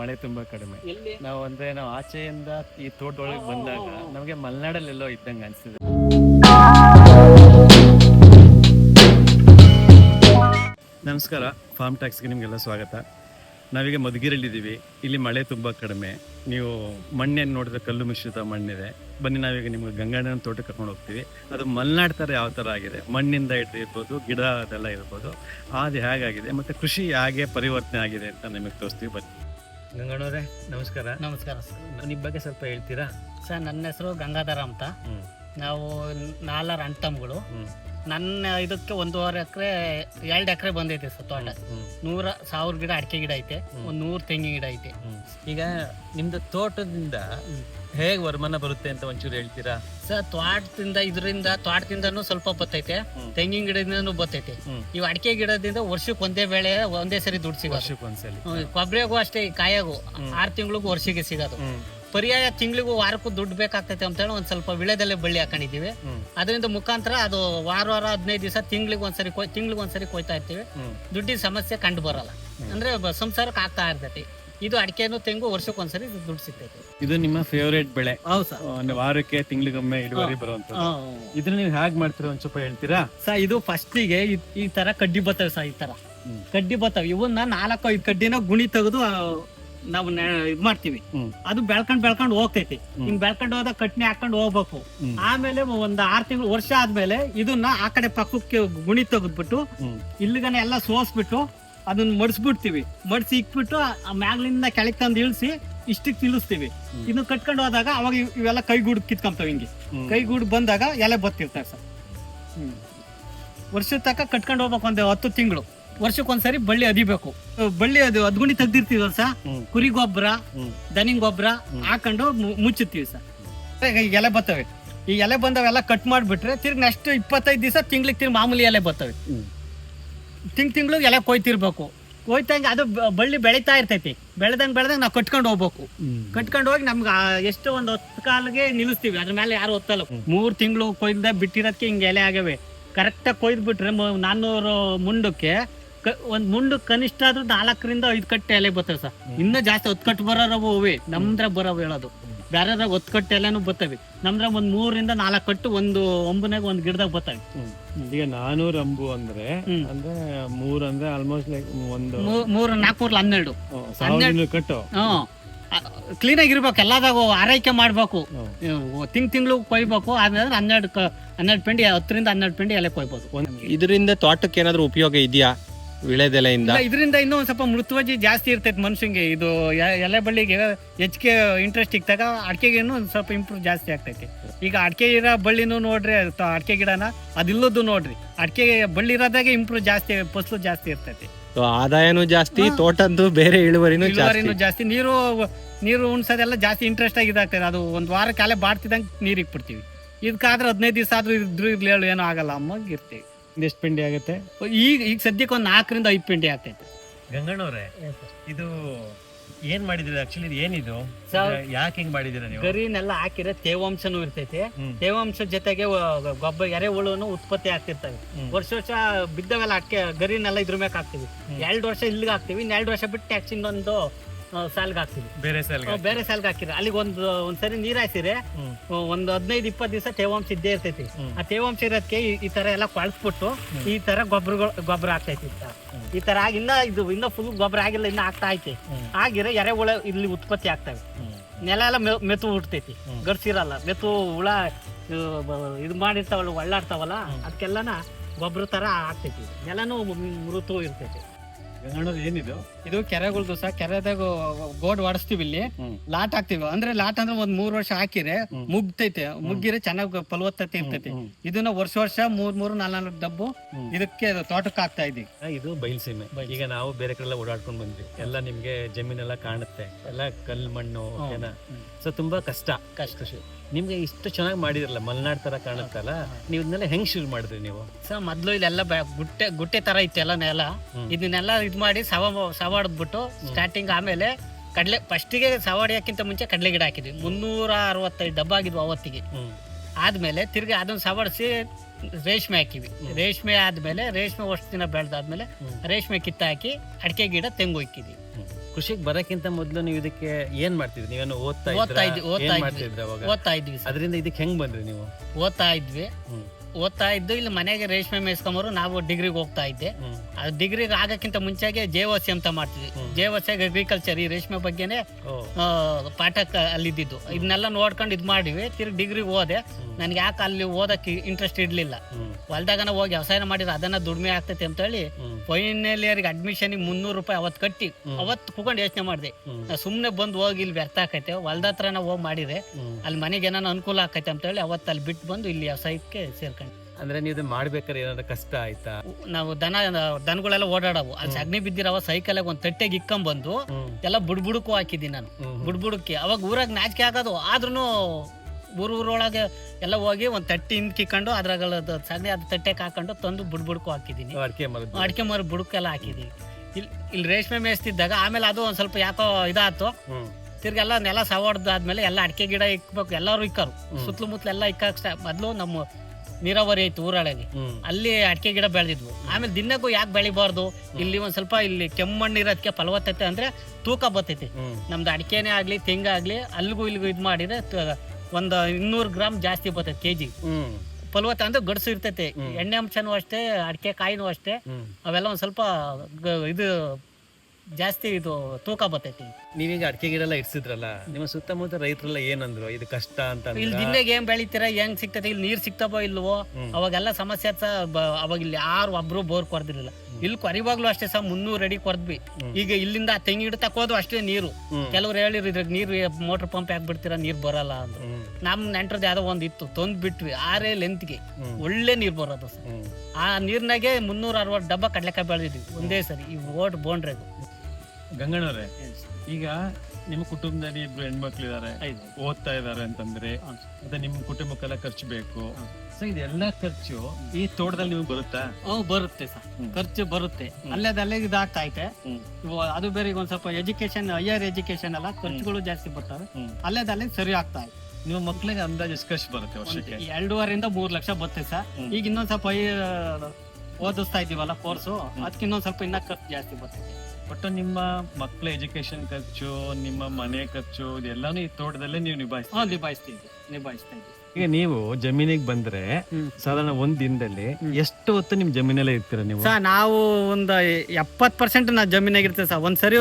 ಮಳೆ ತುಂಬಾ ಕಡಿಮೆ. ನಾವು ಅಂದ್ರೆ ನಾವು ಆಚೆಯಿಂದ ಈ ತೋಟದೊಳಗೆ ಬಂದಾಗ ನಮಗೆ ಮಲೆನಾಡಲ್ಲೆಲ್ಲೋ ಇದ್ದಂಗೆ ಅನ್ಸಿದೆ ನಮಸ್ಕಾರ ಫಾರ್ಮ್ ಟ್ಯಾಕ್ಸ್ಗೆ ನಿಮಗೆಲ್ಲ ಸ್ವಾಗತ. ನಾವೀಗ ಮಧುಗಿರಲ್ಲಿದ್ದೀವಿ ಇಲ್ಲಿ ಮಳೆ ತುಂಬ ಕಡಿಮೆ. ನೀವು ಮಣ್ಣೇನು ನೋಡಿದ್ರೆ ಕಲ್ಲು ಮಿಶ್ರಿತ ಮಣ್ಣಿದೆ. ಬನ್ನಿ ನಾವೀಗ ನಿಮ್ಗೆ ಗಂಗಾಧರನ ತೋಟಕ್ಕೆ ಕರ್ಕೊಂಡು ಹೋಗ್ತೀವಿ. ಅದು ಮಲೆನಾಡ್ ಥರ ಯಾವ ಥರ ಆಗಿದೆ? ಮಣ್ಣಿಂದ ಹಿಡ್ದು ಇರ್ಬೋದು ಗಿಡ ಅದೆಲ್ಲ ಇರ್ಬೋದು. ಅದು ಹೇಗಾಗಿದೆ? ಮತ್ತು ಕೃಷಿ ಹೇಗೆ ಪರಿವರ್ತನೆ ಆಗಿದೆ ಅಂತ ನಿಮಗೆ ತೋರಿಸ್ತೀವಿ. ಬನ್ನಿ. ಗಂಗಣ್ಣವರೇ ನಮಸ್ಕಾರ. ನಮಸ್ಕಾರ. ಸರ್ ನಿಮ್ಮ ಬಗ್ಗೆ ಸ್ವಲ್ಪ ಹೇಳ್ತೀರಾ? ಸರ್ ನನ್ನ ಹೆಸರು ಗಂಗಾಧರ ಅಂತ. ಹ್ಮ್. ನಾವು ನಾಲ್ವರು ಅಂಟಮ್ಗಳು ಹ್ಮ್. ನನ್ನ ಇದಕ್ಕೆ ಒಂದೂವರೆ ಎಕರೆ ಎರಡು ಎಕರೆ ಬಂದೈತೆ ಸರ್ ತೋಟ. ನೂರ ಸಾವಿರ ಗಿಡ ಅಡಿಕೆ ಗಿಡ ಐತೆ. ಒಂದು ನೂರು ತೆಂಗಿನ ಗಿಡ ಐತೆ. ಈಗ ನಿಮ್ದು ತೋಟದಿಂದ. ಹೇಗೆ ವರ್ಮನ ಬರುತ್ತೆ ಅಂತ ಒಂಚೂರು ಹೇಳ್ತೀರಾ? ಸರ್ ತ್ವಾಟದಿಂದ ಇದರಿಂದ ತೋಟದಿಂದನೂ ಸ್ವಲ್ಪ ಬತ್ತೈತೆ. ತೆಂಗಿನ ಗಿಡದಿಂದನೂ ಬತ್ತೈತೆ. ಇವ್ ಅಡಿಕೆ ಗಿಡದಿಂದ ವರ್ಷಕ್ಕೆ ಒಂದೇ ಬೆಳೆ ಒಂದೇ ಸರಿ ದುಡ್ಡು ಸಿಗೋದು. ಒಂದ್ಸಲಿ ಕೊಬ್ಬರಿಗೂ ಅಷ್ಟೇ ಕಾಯಾಗು ಆರ್ ತಿಂಗಳಿಗೂ ವರ್ಷಕ್ಕೆ ಸಿಗೋದು. ಪರ್ಯಾಯ ತಿಂಗಳಿಗೂ ವಾರಕ್ಕೂ ದುಡ್ಡು ಬೇಕಾಗ್ತೈತೆ ಅಂತೇಳಿ ಒಂದ್ ಸ್ವಲ್ಪ ವಿಳೆದಲ್ಲೇ ಬಳ್ಳಿ ಹಾಕೊಂಡಿದೀವಿ ಅದರಿಂದ ಮುಖಾಂತರ ಅದು ವಾರ ವಾರ ಹದಿನೈದು ದಿವಸ ತಿಂಗಳಿಗೆ ಒಂದ್ಸರಿ ತಿಂಗಳಿಗೆ ಒಂದ್ಸರಿ ಕೊಯ್ತಾ ಇರ್ತೀವಿ. ದುಡ್ಡಿನ ಸಮಸ್ಯೆ ಕಂಡು ಬರಲ್ಲ. ಅಂದ್ರೆ ಸಂಸಾರಕ್ಕೆ ಆಗ್ತಾ ಇರ್ತೈತಿ. ಇದು ಅಡಿಕೆನು ತೆಂಗು ವರ್ಷಕ್ಕೆ ಒಂದ್ಸರಿ ದುಡ್ಡು ಸಿಗ್ತೈತೆ ಇದು ನಿಮ್ಮ ಫೇವರೇಟ್ ಬೆಳೆ. ಹೌದು ಸರ್. ಒಂದು ವಾರಕ್ಕೆ ತಿಂಗಳಿಗೊಮ್ಮೆ ಇಳುವರಿ ಬರುವಂತದ್ದು ಇದನ್ನ ನೀವು ಹೇಗ್ ಮಾಡ್ತೀರಾ? ಒಂದ್ ಸ್ವಲ್ಪ ಹೇಳ್ತೀರಾ? ಸರ್ ಇದು ಫಸ್ಟಿಗೆ ಈ ತರ ಕಡ್ಡಿ ಬರ್ತವೆ ಸರ್ ಈ ತರ. ಕಡ್ಡಿ ಬರ್ತವೆ ಇವನ್ನ ನಾಲ್ಕು ಐದು ಕಡ್ಡಿನ ಗುಣಿ ತೆಗೆದು ನಾವು ಇದ್ ಮಾಡ್ತೀವಿ. ಅದು ಬೆಳ್ಕೊಂಡ್ ಬೆಳ್ಕೊಂಡ್ ಹೋಗ್ತೈತಿ. ಹಿಂಗ್ ಬೆಳ್ಕೊಂಡ್ ಹೋದ ಕಟ್ನಿ ಹಾಕೊಂಡ್ ಹೋಗ್ಬೇಕು. ಆಮೇಲೆ ಒಂದ್ ಆರ್ ತಿಂಗಳು ವರ್ಷ ಆದ್ಮೇಲೆ ಇದನ್ನ ಆ ಕಡೆ ಪಕ್ಕಕ್ಕೆ ಗುಣಿ ತೆಗೆದ್ಬಿಟ್ಟು. ಇಲ್ಲಿಗನೆ ಎಲ್ಲ ಸೋಸ್ಬಿಟ್ಟು ಅದನ್ನ ಮಡಿಸ್ಬಿಡ್ತೀವಿ ಮಡ್ಸಿ ಇಕ್ಬಿಟ್ಟು ಆ ಮ್ಯಾಗ್ಲಿಂದ ಕೆಳಗೆ ತಂದು ಇಳಿಸಿ ಇಷ್ಟಕ್ಕೆ ತಿಳಿಸ್ತೀವಿ ಹ್ಮ್. ಇನ್ನು ಕಟ್ಕೊಂಡು ಹೋದಾಗ ಅವಾಗ ಇವ್- ಇವೆಲ್ಲ ಕೈಗೂಡು ಕಿತ್ಕೊಂತಾವ ಹಿಂಗೆ ಹ್ಮ್. ಕೈಗೂಡು ಬಂದಾಗ ಎಲೆ ಬತ್ತಿರ್ತಾರೆ ಸರ್ ವರ್ಷದ ತನಕ ಕಟ್ಕೊಂಡು ಹೋಗ್ಬೇಕು ಒಂದು ಹತ್ತು ತಿಂಗಳು ವರ್ಷಕ್ಕೊಂದ್ಸರಿ ಬಳ್ಳಿ ಅದಿಬೇಕು ಅಹ್ ಬಳ್ಳಿ ಅದು ಅದ್ಗುಣಿ ತೆಗ್ದಿರ್ತೀವಲ್ಲ ಸರ್ ಹ್ಮ್. ಕುರಿ ಗೊಬ್ಬರ ಹ್ಮ್. ದನಿಂಗ್ ಗೊಬ್ಬರ ಹ್ಮ್. ಹಾಕೊಂಡು ಮು- ಮುಚ್ಚುತ್ತೀವಿ ಸರ್ ಈಗ ಈ ಎಲೆ ಬತ್ತವೆ ಈ ಎಲೆ ಬಂದವೆಲ್ಲ ಕಟ್ ಮಾಡಿಬಿಟ್ರೆ ತಿರ್ಗಿ ನೆಕ್ಸ್ಟ್ ಇಪ್ಪತ್ತೈದು ದಿವಸ ತಿಂಗ್ಳಿಗೆ ತಿರ್ಗಿ ಮಾಮೂಲಿ ಎಲೆ ಬರ್ತವೆ ಹ್ಮ್. ತಿಂಗ್ ತಿಂಗಳು ಎಲೆ ಕೊಯ್ತಿರ್ಬೇಕು. ಕೊಯ್ತಂಗೆ ಅದು ಬಳ್ಳಿ ಬೆಳೀತಾ ಇರ್ತೈತಿ. ಬೆಳೆದಂಗೆ ಬೆಳೆದಂಗೆ ನಾವು ಕಟ್ಕೊಂಡು ಹೋಗ್ಬೇಕು. ಕಟ್ಕೊಂಡು ಹೋಗಿ ನಮ್ಗೆ ಎಷ್ಟು ಒಂದು ಹತ್ತು ಕಾಲಿಗೆ ನಿಲ್ಲಿಸ್ತೀವಿ. ಅದ್ರ ಮೇಲೆ ಯಾರು ಒತ್ತಲ್ಲ. ಮೂರು ತಿಂಗಳು ಕೊಯ್ದ ಬಿಟ್ಟಿರೋದಕ್ಕೆ ಹಿಂಗೆ ಎಲೆ ಆಗವೆ ಕರೆಕ್ಟಾಗಿ ಕೊಯ್ದು ಬಿಟ್ರೆ ನಾನ್ನೂರು ಮುಂಡಕ್ಕೆ ಕ- ಒಂದು ಮುಂಡು ಕನಿಷ್ಠ ಆದ್ರೂ ನಾಲ್ಕರಿಂದ ಐದು ಕಟ್ಟೆ ಎಲೆ ಬರ್ತವೆ ಸರ್. ಇನ್ನೂ ಜಾಸ್ತಿ ಹೊತ್ತು ಕಟ್ಟು ಬರೋರವು ಅವೇ ನಮ್ದ್ರ ಬರೋವು ಹೇಳೋದು. ಬೇರೆದ್ರಾಗ ಒತ್ ಕಟ್ಟು ಎಲ್ಲಾನು ಬರ್ತವೆ. ನಮ್ದ್ರ ಒಂದ್ ಮೂರಿಂದ ನಾಲ್ಕು ಕಟ್ಟು ಒಂದು ಒಂಬನಾಗ ಒಂದ್ ಗಿಡದಾಗ ಬರ್ತವೆ. ಈಗ ನಾನೂರ್ ಅಂಬು ಅಂದ್ರೆ ಅಂದ್ರೆ ಮೂರ್ ಅಂದ್ರೆ ಆಲ್ಮೋಸ್ಟ್ ಲೈಕ್ ಒಂದು ಮೂರ್ ಮೂರು ನಾಲ್ಕೂರ್ಲ ಹನ್ನೆರಡು. ಹನ್ನೆರಡು ಕಟ್ಟು. ಹ್ಮ್ ಕ್ಲೀನ್ ಇರ್ಬೇಕು ಎಲ್ಲದಾಗ ಆರೈಕೆ ಮಾಡ್ಬೇಕು. ತಿಂಗ್ ತಿಂಗಳು ಕೊಯ್ಬೇಕು ಆದ್ರೆ ಹನ್ನೆರಡು ಹನ್ನೆರಡು ಪಿಂಡಿ ಹತ್ತರಿಂದ ಹನ್ನೆರಡು ಪಿಂಡಿ ಎಲ್ಲ ಕೊಯ್ಬೋದು. ಇದರಿಂದ ತೋಟಕ್ಕೆ ಏನಾದ್ರು ಉಪಯೋಗ ಇದೆಯಾ? ವಿಳೆದೆಲೆಯಿಂದ. ಇದರಿಂದ ಇನ್ನೂ ಒಂದ್ ಸ್ವಲ್ಪ ಮೃತ್ವಜಿ ಜಾಸ್ತಿ ಇರ್ತೈತೆ ಮನುಷ್ಯಂಗೆ. ಇದು ಎ- ಎಲೆ ಬಳ್ಳಿಗೆ ಹೆಚ್ಚಿಗೆ ಇಂಟ್ರೆಸ್ಟ್ ಇಕ್ತಾಗ ಅಡಿಕೆಗೆ ಒಂದ್ ಸ್ವಲ್ಪ ಇಂಪ್ರೂವ್ ಜಾಸ್ತಿ ಆಗ್ತೈತಿ. ಈಗ ಅಡಿಕೆ ಇರೋ ಬಳ್ಳಿನೂ ನೋಡ್ರಿ ಅಡಿಕೆ ಗಿಡನ ಅದಿಲ್ಲದ್ದು ನೋಡ್ರಿ. ಅಡಿಕೆ ಬಳ್ಳಿ ಇರೋದಾಗ ಇಂಪ್ರೂವ್ ಜಾಸ್ತಿ ಫಸಲು ಜಾಸ್ತಿ ಇರ್ತೈತಿ. So, ಆದಾಯನೂ ಜಾಸ್ತಿ ಹಾ. ತೋಟದ್ದು ಬೇರೆ ಇಳುವರಿನೂ ಜಾಸ್ತಿ ಇಳುವರಿನೂ ಜಾಸ್ತಿ. ನೀರು ನೀರು ಉಣ್ಸೋದೆಲ್ಲ ಜಾಸ್ತಿ ಇಂಟ್ರೆಸ್ಟ್ ಆಗಿ ಇದಾಗ್ತದೆ ಅದು ಒಂದ್ ವಾರ ಕಾಲ ಬಾಡ್ತಿದಂಗೆ ನೀರಿಗೆ ಇಕ್ಬಿಡ್ತೀವಿ ಇದಕ್ಕಾದ್ರೆ ಹದಿನೈದು ದಿವಸ ಆದ್ರೂ ಇದ್ರೂ ಇರ್ಲಿ ಹೇಳು ಏನೂ ಆಗಲ್ಲ. ಅಮ್ಮಗೆ ಇರ್ತೀವಿ. ಎಷ್ಟು ಪಿಂಡಿ ಆಗುತ್ತೆ. ಈಗ ಈಗ ಸದ್ಯಕ್ಕೆ ಒಂದು ನಾಲ್ಕರಿಂದ ಐದು ಪಿಂಡಿ ಆಗ್ತೈತೆ. ಗಂಗಣ್ಣವ್ರೆ ಇದು ಏನ್ ಮಾಡಿದ್ರಿ? ಆಕ್ಚುಲಿ ಇದು ಏನಿದು? ಸರ್, ಯಾಕೆ ಹಿಂಗ್ ಮಾಡಿದಿರ ನೀವು? ಗರಿನೆಲ್ಲ ಹಾಕಿದ್ರೆ ತೇವಾಂಶನೂ ಇರ್ತೈತಿ. ತೇವಾಂಶ ಜೊತೆಗೆ ಗೊಬ್ಬ ಗೊಬ್ಬರ ಎರೆಹುಳುನು ಉತ್ಪತ್ತಿ ಆಗ್ತಿರ್ತವೆ. ವರ್ಷ ವರ್ಷ ಬಿದ್ದವೆಲ್ಲ ಹಾಕಿ ಗರಿನೆಲ್ಲ ಇದ್ರ ಮೇಲೆ ಹಾಕ್ತಿವಿ. ಎರಡು ವರ್ಷ ಇಲ್ಲಿಗೆ ಹಾಕ್ತಿವಿ ಇನ್ನು ಎರಡು ವರ್ಷ ಬಿಟ್ಟು ಟ್ಯಾಕ್ಸ್ ಇನ್ನೊಂದು ಸಾಲ್ಗೆ ಹಾಕ್ತಿವಿ. ಬೇರೆ ಸೆಲ್ ಅಹ್ ಬೇರೆ ಸಾಲ್ಗೆ ಹಾಕಿದ್ರೆ ಅಲ್ಲಿಗೆ ಒಂದು ಒಂದ್ಸರಿ ನೀರ್ ಹಾಯ್ಸಿದ್ರೆ ಒಂದ್ ಹದಿನೈದು ಇಪ್ಪತ್ತು ದಿವಸ ತೇವಾಂಶ ಇದ್ದೇ ಇರ್ತೈತಿ. ಆ ತೇವಾಂಶ ಇರೋದಕ್ಕೆ ಈ- ತರ ಎಲ್ಲ ಕೊಳಸ್ಬಿಟ್ಟು ಈ ತರ ಗೊಬ್ಬರಗಳು ಗೊಬ್ಬರ ಹಾಕ್ತೈತಿ. ಈ ತರ. ಆಗ ಇನ್ನ ಇದು ಇನ್ನ ಫುಲ್ ಗೊಬ್ಬರ ಆಗಿಲ್ಲ ಇನ್ನ ಆಗ್ತಾ ಐತಿ. ಆಗಿರ ಎರೆಹುಳ ಇಲ್ಲಿ ಉತ್ಪತ್ತಿ ಆಗ್ತವೆ. ನೆಲ ಎಲ್ಲ ಮೆತು ಹುಡ್ತೈತಿ. ಗರ್ಸಿರಲ್ಲ ಮೆತು ಹುಳ ಇದು ಮಾಡಿರ್ತಾವಲ್ಲ ಒಳ್ಳಾಡ್ತಾವಲ್ಲ. ಅದಕ್ಕೆಲ್ಲನ ಗೊಬ್ಬರ ತರ ಆಗ್ತೈತಿ ನೆಲನೂ ಮೃತು ಇರ್ತೈತಿ. ಏನಿದು? ಇದು ಕೆರೆಗಳ್ದು ಸಹ ಕೆರೆದಾಗ ಗೋಡ್ ಹೊಡಿಸ್ತೀವಿ ಇಲ್ಲಿ. ಲಾಟ್ ಹಾಕ್ತಿವಿ. ಅಂದ್ರೆ ಲಾಟ್ ಅಂದ್ರೆ ಒಂದ್ ಮೂರ್ ವರ್ಷ ಹಾಕಿದ್ರೆ ಮುಗ್ತೈತೆ. ಮುಗ್ಗಿರೆ ಚೆನ್ನಾಗಿ ಫಲವತ್ತತೆ ಇರ್ತೈತಿ. ಇದನ್ನ ವರ್ಷ ವರ್ಷ ಮೂರ್ ಮೂರು ನಾಲ್ಕು ಡಬ್ಬು ಇದಕ್ಕೆ ತೋಟಕ್ಕೆ ಹಾಕ್ತಾ ಇದೀವಿ ಇದು ಬಯಲ್ಸೀಮೆ ಬಯಲು ಈಗ ನಾವು ಬೇರೆ ಕಡೆ ಓಡಾಡ್ಕೊಂಡ್ ಬಂದ್ವಿ. ಎಲ್ಲ ನಿಮ್ಗೆ ಜಮೀನೆಲ್ಲ ಕಾಣುತ್ತೆ. ಎಲ್ಲ ಕಲ್ ಮಣ್ಣು. ಓಕೆನಾ? ಸೊ ತುಂಬಾ ಕಷ್ಟ. ಕಷ್ಟ. ನಿಮ್ಗೆ ಇಷ್ಟು ಚೆನ್ನಾಗಿ ಮಾಡಿದ್ರಲ್ಲ ಮಲೆನಾಡ್ ತರ ಕಾಣುತ್ತಲ್ಲ ನೀವು ಇದನ್ನೆಲ್ಲ ಹೆಂಗ್ ಶುರು ಮಾಡಿದ್ರಿ ನೀವು? ಸೊ ಮೊದ್ಲು ಇಲ್ಲೆಲ್ಲ ಬೆ- ಗುಟ್ಟೆ ಗುಟ್ಟೆ ತರ ಎಲ್ಲ ನೆಲ. ಇದನ್ನೆಲ್ಲ ಇದು ಮಾಡಿ ಸವ ಸವಾಡ್ಬಿಟ್ಟು ಸ್ಟಾರ್ಟಿಂಗ್ ಆಮೇಲೆ ಕಡಲೆ ಫಸ್ಟಿಗೆ ಸವಾಡಿಯಕ್ಕಿಂತ ಮುಂಚೆ ಕಡಲೆ ಗಿಡ ಹಾಕಿದ್ವಿ. ಮುನ್ನೂರ ಅರವತ್ತೈದು ಡಬ್ಬ ಆಗಿದ್ವು ಅವತ್ತಿಗೆ. ಹ್ಮ್. ಆದ್ಮೇಲೆ ತಿರ್ಗಿ ಅದನ್ನ ಸವಾಡಿಸಿ ರೇಷ್ಮೆ ಹಾಕಿವಿ ರೇಷ್ಮೆ ಆದ್ಮೇಲೆ ರೇಷ್ಮೆ ವರ್ಷ ದಿನ ಬೆಳೆದಾದ್ಮೇಲೆ ರೇಷ್ಮೆ ಕಿತ್ತಾಕಿ ಅಡಿಕೆ ಗಿಡ ತೆಂಗು ಇಕ್ಕಿದ್ವಿ ಕೃಷಿಗೆ ಬರಕ್ಕಿಂತ ಮೊದಲು ನೀವು ಇದಕ್ಕೆ ಏನ್ ಮಾಡ್ತಿದ್ರಿ ನೀವೇನು ಓದ್ತಾ ಓದ್ತಾ ಇದ್ರಾ? ಇದ್ವಿ, ಓದ್ತಾ ಏನ್ ಇದ್ವಿ. ಅವಾಗ ಓದ್ತಾ ಇದ್ವಿ ಸರ್ ಅದರಿಂದ ಇದಕ್ಕೆ ಹೆಂಗ್ ಬಂದ್ರಿ ನೀವು ಓದ್ತಾ ಇದ್ವಿ. ಓದ್ತಾ ಇದ್ದು ಇಲ್ಲಿ ಮನೆಗೆ ರೇಷ್ಮೆ ಮೇಯಿಸ್ಕೊಂಬರು ನಾವು ಡಿಗ್ರಿಗೆ ಹೋಗ್ತಾ ಇದ್ದೆ. ಅದು ಡಿಗ್ರಿಗೆ ಆಗಕ್ಕಿಂತ ಮುಂಚೆಗೆ ಜೆ ಓ ಸಿ ಅಂತ ಮಾಡ್ತಿದ್ವಿ ಹ್ಮ್. ಜೆ ಓ ಸಿ ಅಗ್ರಿಕಲ್ಚರ್ ಈ ರೇಷ್ಮೆ ಬಗ್ಗೆನೇ ಪಾಠ ಅಲ್ಲಿದ್ದು ಅಲ್ಲಿದ್ದಿದ್ದು ಇದನ್ನೆಲ್ಲ ನೋಡ್ಕೊಂಡು ಇದು ಮಾಡಿವಿ ತಿರ್ಗಿ ಡಿಗ್ರಿಗೆ ಹೋದೆ ಹ್ಮ್. ನನಗೆ ಯಾಕೆ ಅಲ್ಲಿ ಓದಕ್ಕೆ ಇಂಟ್ರೆಸ್ಟ್ ಇರಲಿಲ್ಲ. ಹೊಲ್ದಾಗನ ಹೋಗಿ ವ್ಯವಸಾಯ ಮಾಡಿದ್ರೆ ಅದನ್ನ ದುಡಿಮೆ ಆಗ್ತೈತೆ ಅಂತ ಹೇಳಿ. ಫೈನಲ್ ಇಯರ್ಗೆ ಅಡ್ಮಿಷನ್ ಮುನ್ನೂರು ರೂಪಾಯಿ ಅವತ್ತು ಕಟ್ಟಿ. ಅವತ್ತು ಕೂಕೊಂಡು ಯೋಚನೆ ಮಾಡಿದೆ. ಸುಮ್ಮನೆ ಬಂದು ಹೋಗಿ ಇಲ್ಲಿ ವ್ಯರ್ಥ ಆಕೈತೆ ಹೊಲ್ದ ಹತ್ರನ ಹೋಗಿ ಮಾಡಿದೆ ಅಲ್ಲಿ ಮನೆಗೆ ಏನಾನ ಅನುಕೂಲ ಆಕೈತೆ ಅಂತ ಹೇಳಿ ಅವತ್ತು ಅಲ್ಲಿ ಬಿಟ್ಟು ಬಂದು ಇಲ್ಲಿ ವ್ಯವಸಾಯಕ್ಕೆ ಸೇರ್ಕೊಂಡು ಅಂದ್ರೆ ನೀವು ಇದನ್ನ ಮಾಡ್ಬೇಕಾದ್ರೆ ಏನಾದ್ರು ಕಷ್ಟ ಆಯ್ತಾ? ನಾವು ದನ ದನಗಳೆಲ್ಲ ಓಡಾಡವು. ಅಲ್ಲಿ ಅಗ್ನಿ ಬಿದ್ದಿರವ ಸೈಕಲ್ ಒಂದು ತಟ್ಟೆಗೆ ಇಕ್ಕೊಂಬಂದು ಬಂದು ಎಲ್ಲ ಬುಡ್ಬುಡುಕು ಹಾಕಿದ್ದೀನಿ ನಾನು. ಬುಡ್ಬುಡುಕಿ. ಬುಡ್ಬುಡಕ್ಕೆ ಅವಾಗ ಊರಾಗ ನಾಚಿಕೆ ಆಗೋದು. ಆದ್ರೂ ಊರು ಊರೊಳಗೆ ಎಲ್ಲ ಹೋಗಿ ಒಂದ್ ತಟ್ಟಿ ಹಿಂದ್ಕಿಕೊಂಡು ಅದ್ರಾಗ ಸಗಣಿ ಅದ್ ತಟ್ಟೆಗೆ ಹಾಕೊಂಡು ತಂದು ಬುಡ್ಬುಡ್ಕು ಹಾಕಿದ್ದೀನಿ. ಅಡಿಕೆ ಮರ ಅಡಿಕೆ ಮರ ಬುಡಕ್ಕೆಲ್ಲ ಹಾಕಿದ್ದೀನಿ. ಇಲ್ಲಿ ಇಲ್ಲಿ ರೇಷ್ಮೆ ಮೇಯಿಸ್ತಿದ್ದಾಗ ಆಮೇಲೆ ಅದು ಒಂದ್ ಸ್ವಲ್ಪ ಯಾಕೋ ಇದಾಯ್ತು. ತಿರ್ಗೆಲ್ಲ ನೆಲ ಸವಾಡ್ದಾದ್ಮೇಲೆ ಎಲ್ಲ ಅಡಿಕೆ ಗಿಡ ಇಕ್ಬೇಕು. ಎಲ್ಲರೂ ಇಕ್ಕರು. ಸುತ್ತಲೂ ಮುತ್ತಲೆಲ್ಲ ಎಲ್ಲ ಸ್ಟಾ ಮೊದಲು ನಮ್ಮ ನೀರಾವರಿ ಐತಿ ಊರೊಳಗೆ. ಅಲ್ಲಿ ಅಡಿಕೆ ಗಿಡ ಬೆಳೆದಿದ್ವು. ಆಮೇಲೆ ದಿನಕ್ಕೂ ಯಾಕೆ ಬೆಳಿಬಾರ್ದು? ಇಲ್ಲಿ ಒಂದ್ ಸ್ವಲ್ಪ ಇಲ್ಲಿ ಕೆಮ್ಮಣ್ಣು ಇರೋದಕ್ಕೆ ಫಲವತ್ತತೆ ಅಂದ್ರೆ ತೂಕ ಬರ್ತೈತಿ. ಹ್ಮ್. ನಮ್ದು ಅಡಿಕೆನೇ ಆಗ್ಲಿ ತೆಂಗಾಗ್ಲಿ ಅಲ್ಲಿಗೂ ಇಲ್ಲಿಗೂ ಇದು ಮಾಡಿದ್ರೆ ಒಂದು ಇನ್ನೂರು ಗ್ರಾಮ್ ಜಾಸ್ತಿ ಬರ್ತೈತಿ ಕೆಜಿ. ಫಲವತ್ತ ಅಂದ್ರೆ ಗಡ್ಸು ಇರ್ತೈತಿ. ಎಣ್ಣೆ ಅಂಶನೂ ಅಷ್ಟೇ ಅಡಿಕೆ ಕಾಯಿನೂ ಅಷ್ಟೇ. ಅವೆಲ್ಲ ಒಂದ್ ಸ್ವಲ್ಪ ಇದು ಜಾಸ್ತಿ ಇದು ತೂಕ ಬರ್ತೈತಿ. ನೀವೀಗ ಅಡಿಕೆ ಗಿಡ ಎಲ್ಲ ಇಡ್ಸಿದ್ರಲ್ಲ ನಿಮ್ಮ ಸುತ್ತಮುತ್ತ ರೈತರೆಲ್ಲ ಏನಂದ್ರು? ಇದು ಕಷ್ಟ ಅಂತ ಇಲ್ಲಿ ದಿನಗ್ ಏನ್ ಬೆಳಿತೀರ ಹೆಂಗ್ ಸಿಗ್ತದೆ ಇಲ್ಲಿ ನೀರ್ ಸಿಗ್ತಾವೋ ಇಲ್ವೋ. ಅವಾಗೆಲ್ಲ ಸಮಸ್ಯೆ ಆತ್ ಸಹ ಬ- ಅವಾಗ ಇಲ್ಲಿ ಯಾರು ಒಬ್ರು ಬೋರ್ ಕೊರ್ದಿರ್ಲಿಲ್ಲ ಇಲ್ಲಿ ಕೊರಿವಾಗ್ಲೂ ಅಷ್ಟೇ ಸಹ ಮುನ್ನೂರು ಅಡಿ ಕೊರ್ದ್ವಿ ಈಗ ಇಲ್ಲಿಂದ ತೆಂಗಿ ಗಿಡ ತಕೋದು ಅಷ್ಟೇ ನೀರು. ಹ್ಮ್. ಕೆಲವ್ರು ಹೇಳಿದ್ರು ಇದ್ರಾಗ ನೀರು ಮೋಟರ್ ಪಂಪ್ ಹಾಕ್ಬಿಡ್ತೀರಾ ನೀರ್ ಬರಲ್ಲ ಅಂದ್ರು. ಹ್ಮ್. ನಮ್ ನೆಂಟ್ರದ್ದು ಯಾವ್ದೋ ಒಂದ್ ಇತ್ತು ತಂದ್ ಬಿಟ್ವಿ ಆರೇ ಲೆಂತ್ಗೆ ಹ್ಮ್. ಒಳ್ಳೆ ನೀರ್ ಬರೋದು ಸರ್. ಹ್ಮ್. ಆ ನೀರ್ನಾಗೆ ಮುನ್ನೂರ ಅರವತ್ತು ಡಬ್ಬ ಕಡ್ಲೆಕಾಯಿ ಬೆಳೆದಿದ್ವಿ ಒಂದೇ ಸರಿ ಈ ಓಟ್ ಬೋಂಡ್ರೆದು. ಗಂಗಣ್ಣವ್ರೆ ಈಗ ನಿಮ್ಮ ಕುಟುಂಬದಲ್ಲಿ ಇಬ್ರು ಹೆಣ್ಮಕ್ಳು ಇದಾರೆ ಓದ್ತಾ ಇದಾರೆ ಅಂತಂದ್ರೆ ಅದ ಮತ್ತೆ ನಿಮ್ಮ ಕುಟುಂಬಕ್ಕೆಲ್ಲ ಖರ್ಚು ಬೇಕು. ಇದೆಲ್ಲಾ ಸೊ ಇದೆಲ್ಲ ಖರ್ಚು ಈ ತೋಟದಲ್ಲಿ ನಿಮ್ಗೆ ಬರುತ್ತಾ? ಓ ಬರುತ್ತೆ ಸರ್. ಹ್ಮ್. ಖರ್ಚು ಬರುತ್ತೆ. ಹ್ಮ್. ಅಲ್ಲೇ ಇದಾಗ್ತಾ ಐತೆ. ಹ್ಮ್. ಇವ- ಅದು ಬೇರೆ ಈಗ ಒಂದ್ ಸ್ವಲ್ಪ ಎಜುಕೇಶನ್ ಹೈಯರ್ ಎಜುಕೇಶನ್ ಎಲ್ಲ ಖರ್ಚುಗಳು ಜಾಸ್ತಿ ಬರ್ತವೆ. ಹ್ಮ್. ಅಲ್ಲೇ ಸರಿ ಆಗ್ತಾ ಇದೆ. ನಿಮ್ಮ ಮಕ್ಳಿಗೆ ಅಂದಾಜು ಎಷ್ಟು ಖರ್ಚು ಬರುತ್ತೆ ವರ್ಷಕ್ಕೆ? ಒಂದ್ ಎರಡೂವರೆಯಿಂದ ಮೂರ್ ಲಕ್ಷ ಬರುತ್ತೆ ಸರ್. ಹ್ಮ್. ಈಗ ಇನ್ನೊಂದ್ ಸ್ವಲ್ಪ ಓದಿಸ್ತಾ ಇದೀವಲ್ಲ ಕೋರ್ಸು ಅದಕ್ಕೆ ಇನ್ನೊಂದ್ ಸ್ವಲ್ಪ ಇನ್ನ ಖರ್ಚು ಜಾಸ್ತಿ ಬರ್ತೈತೆ ಒಟ್ಟು ನಿಮ್ಮ ಮಕ್ಕಳ ಎಜುಕೇಶನ್ ಖರ್ಚು ನಿಮ್ಮ ಮನೆ ಖರ್ಚು ಇದೆಲ್ಲಾನು ಈ ತೋಟದಲ್ಲೇ ನೀವು ನಿಭಾಯಿಸ್ತೀವಿ ಹಾ ನಿಭಾಯಿಸ್ತೀವಿ ನಿಭಾಯಿಸ್ತಾ ಇದ್ದೀವಿ ಈಗ ನೀವು ಜಮೀನಿಗೆ ಬಂದ್ರೆ ಹ್ಮ್. ಸಾಧಾರಣ ಒಂದ್ ದಿನದಲ್ಲಿ. ಎಷ್ಟು ಹೊತ್ತು ನಿಮ್ ಜಮೀನಲ್ಲೇ ಇರ್ತೀರ ನೀವು ಸರ್ ನಾವು ಒಂದು ಎಪ್ಪತ್ತು ಪರ್ಸೆಂಟ್ ನಾ ಜಮೀನಾಗಿರ್ತೇವೆ ಸರ್ ಒಂದ್ಸರಿ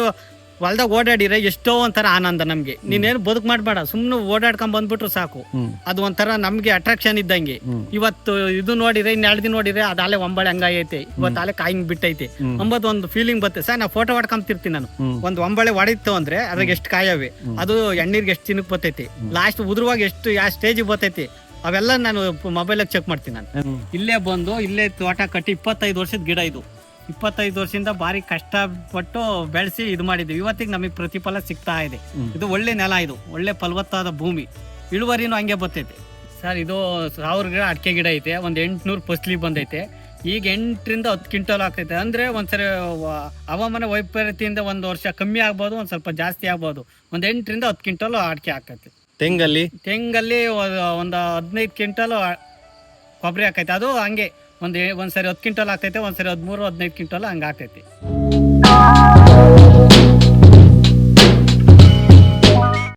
ಹೊಲ್ದಾಗ ಓಡಾಡಿರ ಎಷ್ಟೋ ಒಂಥರ ಆನಂದ ನಮ್ಗೆ. ನೀನೇನು ಬದುಕು ಮಾಡಬೇಡ ಸುಮ್ಮನೆ ಓಡಾಡ್ಕೊಂಡ್ ಬಂದ್ಬಿಟ್ರು ಸಾಕು. ಅದು ಒಂಥರ ನಮ್ಗೆ ಅಟ್ರಾಕ್ಷನ್ ಇದ್ದಂಗೆ. ಇವತ್ತು ಇದು ನೋಡಿದ್ರೆ ಇನ್ನು ಎರಡು ದಿನ ನೋಡಿದ್ರೆ ಅದಾಲೆ ಒಂಬಳೆ ಹಂಗಾಗೈತೆ. ಇವತ್ತು ಅಲೆ ಕಾಯಿಂಗ್ ಬಿಟ್ಟೈತೆ. ಅಂಬದ್ ಒಂದು ಫೀಲಿಂಗ್ ಬರುತ್ತೆ ಸರ್ ನಾ ಫೋಟೋ ಹೊಡ್ಕೊಂತಿರ್ತೀನಿ ನಾನು. ಒಂದು ಒಂಬಳೆ ಹೊಡಿತು ಅಂದ್ರೆ ಅದ್ರಾಗ ಎಷ್ಟು ಕಾಯವೆ. ಅದು ಎಣ್ಣೀರ್ಗೆ ಎಷ್ಟು ಚಿನ್ನಕ್ ಬರ್ತೈತಿ. ಲಾಸ್ಟ್ ಉದುರುವಾಗ ಎಷ್ಟು ಯಾವ ಸ್ಟೇಜ್ ಬರ್ತೈತಿ ಅವೆಲ್ಲ ನಾನು ಮೊಬೈಲ್ ಚೆಕ್ ಮಾಡ್ತೀನಿ ನಾನು. ಇಲ್ಲೇ ಬಂದು ಇಲ್ಲೇ ತೋಟ ಕಟ್ಟಿ ಇಪ್ಪತ್ತೈದು ವರ್ಷದ ಗಿಡ ಇದು. ಇಪ್ಪತ್ತೈದು ವರ್ಷದಿಂದ ಭಾರಿ ಕಷ್ಟಪಟ್ಟು ಬೆಳೆಸಿ ಇದು ಮಾಡಿದ್ವಿ ಇವತ್ತಿಗೆ ನಮಗೆ ಪ್ರತಿಫಲ ಸಿಗ್ತಾ ಇದೆ. ಇದು ಒಳ್ಳೆ ನೆಲ ಇದು. ಒಳ್ಳೆ ಫಲವತ್ತಾದ ಭೂಮಿ. ಇಳುವರಿನೂ ಹಂಗೆ ಬರ್ತೈತೆ. ಸರ್ ಇದು ಸಾವಿರ ಗಿಡ ಅಡಿಕೆ ಗಿಡ ಐತೆ. ಒಂದು ಎಂಟುನೂರು ಫಸ್ಲಿ ಬಂದೈತೆ. ಈಗ ಎಂಟರಿಂದ ಹತ್ತು ಕ್ವಿಂಟಲ್ ಆಗ್ತೈತೆ. ಅಂದರೆ ಒಂದ್ಸರಿ ಹವಾಮಾನ ವೈಪರೀತ್ಯದಿಂದ ಒಂದು ವರ್ಷ ಕಮ್ಮಿ ಆಗ್ಬೋದು ಒಂದು ಸ್ವಲ್ಪ ಜಾಸ್ತಿ ಆಗ್ಬೋದು. ಒಂದು ಎಂಟರಿಂದ ಹತ್ತು ಕ್ವಿಂಟಲ್ ಅಡಿಕೆ ಆಗ್ತೈತೆ. ತೆಂಗಲ್ಲಿ? ತೆಂಗಲ್ಲಿ ಒಂದು ಹದಿನೈದು ಕ್ವಿಂಟಲ್ ಕೊಬ್ಬರಿ ಹಾಕೈತೆ. ಅದು ಹಂಗೆ. ಒಂದು ಒಂದ್ಸರಿ ಹತ್ತು ಕ್ವಿಂಟಲ್ ಆಗ್ತೈತೆ ಒಂದ್ಸರಿ ಹದಿಮೂರು ಹದಿನೈದು ಕ್ವಿಂಟಲ್ ಹಂಗೆ ಆಗ್ತೈತೆ.